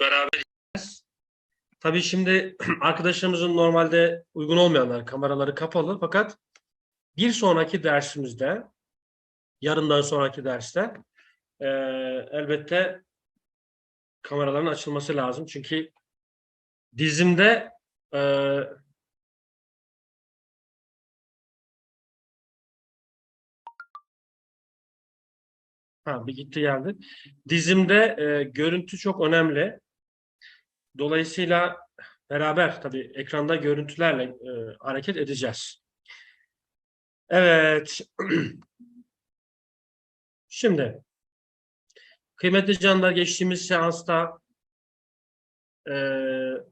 beraber Tabii şimdi arkadaşlarımızın normalde uygun olmayanlar kameraları kapalı fakat bir sonraki dersimizde yarından sonraki derste eee, elbette kameraların açılması lazım. Çünkü dizimde eee ha, bir gitti geldi. Dizimde eee, görüntü çok önemli. Dolayısıyla beraber tabii ekranda görüntülerle eee, hareket edeceğiz. Evet. Şimdi kıymetli canlar geçtiğimiz seansta eee,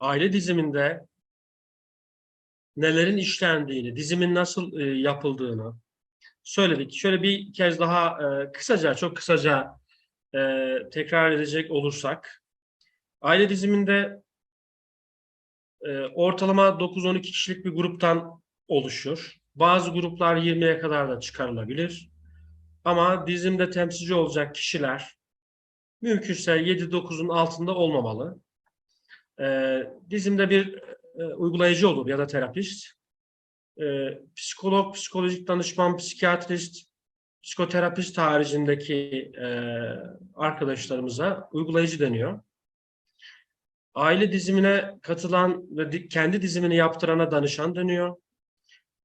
aile diziminde nelerin işlendiğini, dizimin nasıl eee, yapıldığını söyledik. Şöyle bir kez daha eee, kısaca, çok kısaca eee, tekrar edecek olursak aile diziminde eee, ortalama 9-12 kişilik bir gruptan oluşur. Bazı gruplar 20'ye kadar da çıkarılabilir. Ama dizimde temsilci olacak kişiler mümkünse 7-9'un altında olmamalı. Ee, dizimde bir e, uygulayıcı olur ya da terapist. Ee, psikolog, psikolojik danışman, psikiyatrist, psikoterapist haricindeki e, arkadaşlarımıza uygulayıcı deniyor. Aile dizimine katılan ve di- kendi dizimini yaptırana danışan deniyor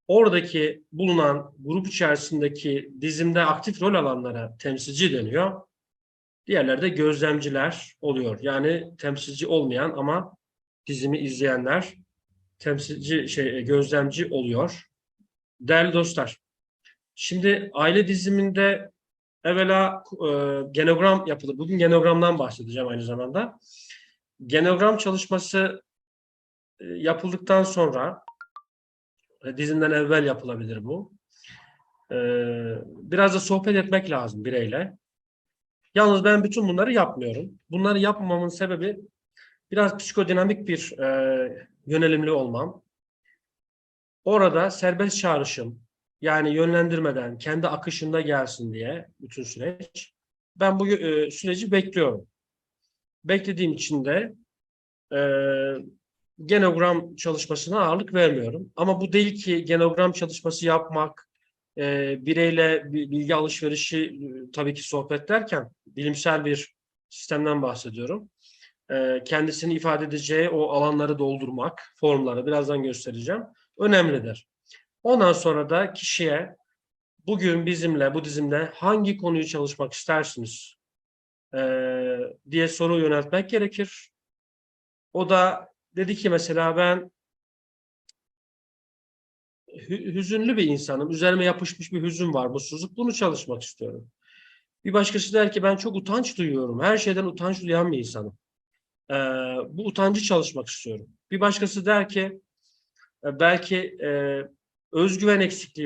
oradaki bulunan grup içerisindeki dizimde aktif rol alanlara temsilci deniyor. Diğerleri de gözlemciler oluyor. Yani temsilci olmayan ama dizimi izleyenler temsilci şey gözlemci oluyor. Değerli dostlar. Şimdi aile diziminde evvela e, genogram yapılır. Bugün genogramdan bahsedeceğim aynı zamanda. Genogram çalışması e, yapıldıktan sonra e, Dizinden evvel yapılabilir bu. Ee, biraz da sohbet etmek lazım bireyle. Yalnız ben bütün bunları yapmıyorum. Bunları yapmamamın sebebi biraz psikodinamik bir e, yönelimli olmam. Orada serbest çağrışım yani yönlendirmeden kendi akışında gelsin diye bütün süreç. Ben bu e, süreci bekliyorum. Beklediğim için de e, genogram çalışmasına ağırlık vermiyorum. Ama bu değil ki genogram çalışması yapmak, e, bireyle bi- bilgi alışverişi e, tabii ki sohbet derken bilimsel bir sistemden bahsediyorum. E, kendisini ifade edeceği o alanları doldurmak, formları birazdan göstereceğim. Önemlidir. Ondan sonra da kişiye bugün bizimle, bu dizimle hangi konuyu çalışmak istersiniz e, diye soru yöneltmek gerekir. O da dedi ki mesela ben hü- hüzünlü bir insanım. Üzerime yapışmış bir hüzün var, mutsuzluk. Bunu çalışmak istiyorum. Bir başkası der ki ben çok utanç duyuyorum. Her şeyden utanç duyan bir insanım. Ee, bu utancı çalışmak istiyorum. Bir başkası der ki e, belki e, özgüven eksikliği